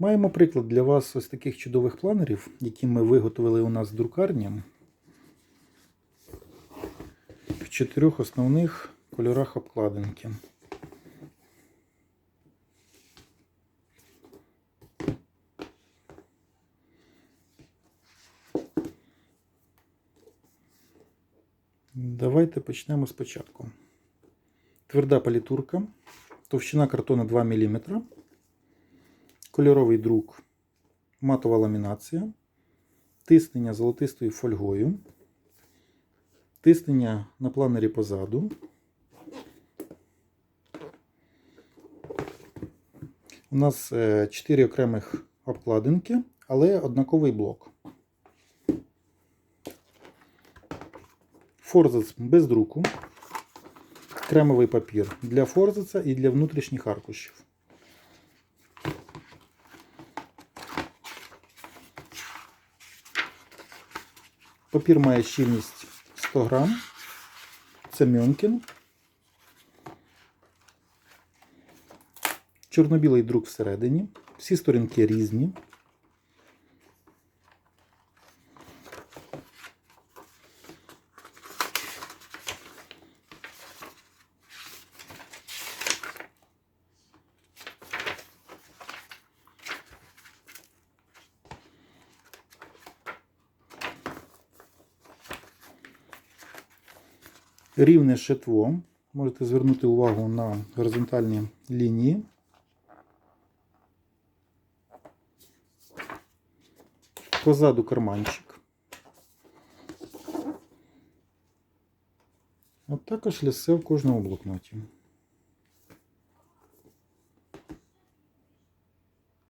Маємо приклад для вас ось таких чудових планерів, які ми виготовили у нас в друкарні в чотирьох основних кольорах обкладинки. Давайте почнемо спочатку. Тверда палітурка, товщина картону 2 мм, кольоровий друк, матова ламінація, тиснення золотистою фольгою, тиснення на планері позаду. У нас 4 окремих обкладинки, але однаковий блок. Форзац без друку. Кремовий папір для форзаца і для внутрішніх аркушів. Папір має щільність 100 грам. Це Мьонкін. Чорно-білий друк всередині. Всі сторінки різні. Рівне шитво. Можете звернути увагу на горизонтальні лінії. Позаду карманчик. От також лісе в кожному блокноті.